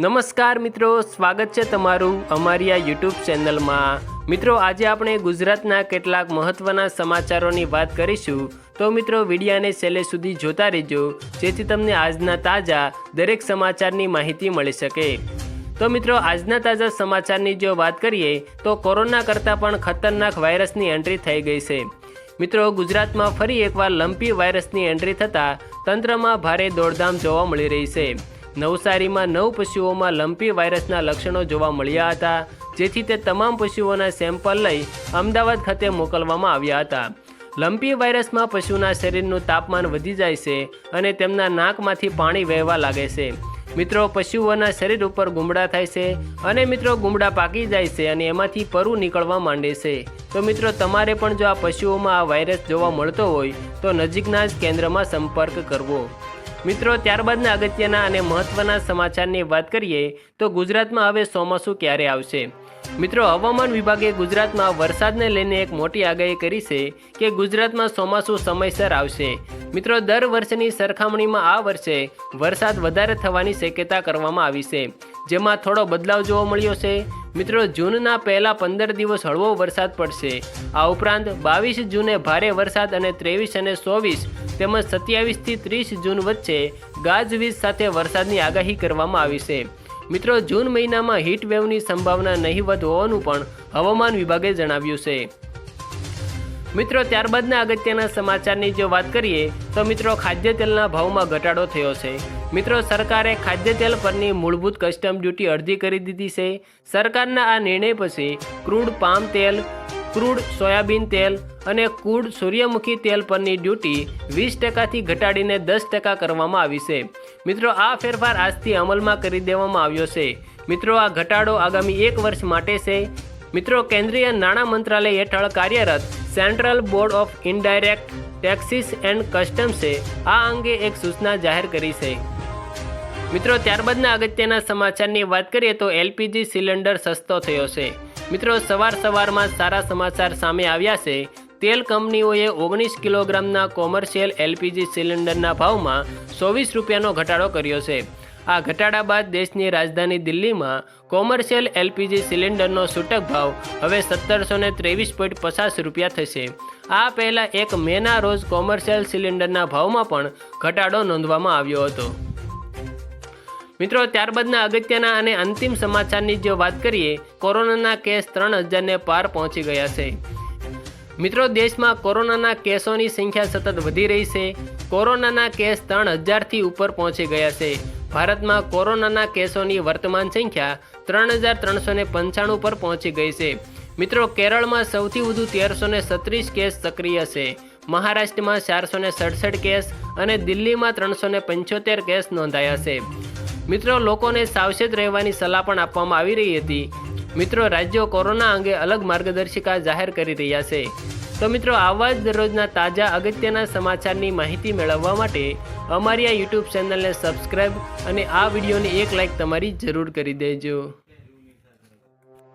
નમસ્કાર મિત્રો, સ્વાગત છે તમારું અમારી આ યુટ્યુબ ચેનલમાં. મિત્રો, આજે આપણે ગુજરાતના કેટલાક મહત્ત્વના સમાચારોની વાત કરીશું. તો મિત્રો, વિડીયાને છેલ્લે સુધી જોતા રહેજો, જેથી તમને આજના તાજા દરેક સમાચારની માહિતી મળી શકે. તો મિત્રો, આજના તાજા સમાચારની જો વાત કરીએ, તો કોરોના કરતાં પણ ખતરનાક વાયરસની એન્ટ્રી થઈ ગઈ છે. મિત્રો, ગુજરાતમાં ફરી એકવાર લંપી વાયરસની એન્ટ્રી થતાં તંત્રમાં ભારે દોડધામ જોવા મળી રહી છે. નવસારીમાં નવ પશુઓમાં લંપી વાયરસના લક્ષણો જોવા મળ્યા હતા, જેથી તે તમામ પશુઓના સેમ્પલ લઈ અમદાવાદ ખાતે મોકલવામાં આવ્યા હતા. લંપી વાયરસમાં પશુના શરીરનું તાપમાન વધી જાય છે અને તેમના નાકમાંથી પાણી વહેવા લાગે છે. મિત્રો, પશુઓના શરીર ઉપર ગુમડા થાય છે અને મિત્રો, ગુમડા પાકી જાય છે અને એમાંથી પરુ નીકળવા માંડે છે. તો મિત્રો, તમારે પણ જો આ પશુઓમાં આ વાયરસ જોવા મળતો હોય, તો નજીકના જ કેન્દ્રમાં સંપર્ક કરવો. મિત્રો, ત્યારબાદના અગત્યના અને મહત્વના સમાચારની વાત કરીએ, તો ગુજરાતમાં હવે ચોમાસું ક્યારે આવશે? મિત્રો, હવામાન વિભાગે ગુજરાતમાં વરસાદને લઈને એક મોટી આગાહી કરી છે કે ગુજરાતમાં ચોમાસું સમયસર આવશે. મિત્રો, દર વર્ષની સરખામણીમાં આ વર્ષે વરસાદ વધારે થવાની શક્યતા કરવામાં આવી છે, જેમાં થોડો બદલાવ જોવા મળ્યો છે. મિત્રો, જૂનના પહેલા પંદર દિવસ હળવો વરસાદ પડશે. આ ઉપરાંત બાવીસ જૂને ભારે વરસાદ અને ત્રેવીસ અને ચોવીસ તેમજ સત્યાવીસથી ત્રીસ જૂન વચ્ચે ગાજવીજ સાથે વરસાદની આગાહી કરવામાં આવી છે. મિત્રો, જૂન મહિનામાં હીટ વેવની સંભાવના નહીવત હોવાનું પણ હવામાન વિભાગે જણાવ્યું છે. મિત્રો, ત્યારબાદના અગત્યના સમાચારની જો વાત કરીએ, તો મિત્રો ખાદ્ય તેલના ભાવમાં ઘટાડો થયો છે. મિત્રો, સરકારે ખાદ્ય તેલ પરની મૂળભૂત કસ્ટમ ડ્યુટી અડધી કરી દીધી છે. સરકારના આ નિર્ણય પછી ક્રૂડ પામ તેલ, ક્રૂડ સોયાબીન તેલ અને ક્રૂડ સૂર્યમુખી તેલ પરની ડ્યુટી વીસ ટકાથી ઘટાડીને દસ ટકા કરવામાં આવી છે. મિત્રો, આ ફેરફાર આજથી અમલમાં કરી દેવામાં આવ્યો છે. મિત્રો, આ ઘટાડો આગામી એક વર્ષ માટે છે. મિત્રો, કેન્દ્રીય નાણાં મંત્રાલય હેઠળ કાર્યરત central board of indirect taxes and કસ્ટમ્સે આ અંગે એક સૂચના જાહેર કરી છે. મિત્રો, ત્યારબાદના અગત્યના સમાચારની વાત કરીએ તો એલપીજી સિલિન્ડર સસ્તો થયો છે. મિત્રો, સવાર સવારમાં સારા સમાચાર સામે આવ્યા છે. તેલ કંપનીઓએ ઓગણીસ કિલોગ્રામના કોમર્શિયલ એલપીજી સિલિન્ડરના ભાવમાં ચોવીસ રૂપિયાનો ઘટાડો કર્યો છે. આ ઘટાડા બાદ દેશની રાજધાની દિલ્હીમાં કોમર્શિયલ એલપીજી સિલિન્ડરનો છૂટક ભાવ હવે સત્તરસો ને ત્રેવીસ પોઈન્ટ પચાસ રૂપિયા થશે. આ પહેલાં એક મેના રોજ કોમર્શિયલ સિલિન્ડરના ભાવમાં પણ ઘટાડો નોંધવામાં આવ્યો હતો. મિત્રો, ત્યારબાદના અગત્યના અને અંતિમ સમાચારની જો વાત કરીએ, કોરોનાના કેસ ત્રણ હજારને પાર પહોંચી ગયા છે. મિત્રો, દેશમાં કોરોનાના કેસોની સંખ્યા સતત વધી રહી છે. કોરોનાના કેસ ત્રણ હજારથી ઉપર પહોંચી ગયા છે. ભારતમાં કોરોનાના કેસોની વર્તમાન સંખ્યા ત્રણ હજાર ત્રણસો ને પંચાણું પર પહોંચી ગઈ છે. મિત્રો, કેરળમાં સૌથી વધુ તેરસો ને સત્રીસ કેસ સક્રિય છે. મહારાષ્ટ્રમાં ચારસો ને સડસઠ કેસ અને દિલ્હીમાં ત્રણસો ને પંચોતેર કેસ નોંધાયા છે. મિત્રો, લોકોને સાવચેત રહેવાની સલાહ પણ આપવામાં આવી રહી હતી. મિત્રો, રાજ્યો કોરોના અંગે અલગ માર્ગદર્શિકા જાહેર કરી રહ્યા છે. તો મિત્રો, આવા જ દરરોજના તાજા અગત્યના સમાચારની માહિતી મેળવવા માટે અમારી આ યુટ્યુબ ચેનલને સબસ્ક્રાઈબ અને આ વિડીયોને એક લાઈક તમારી જરૂર કરી દેજો.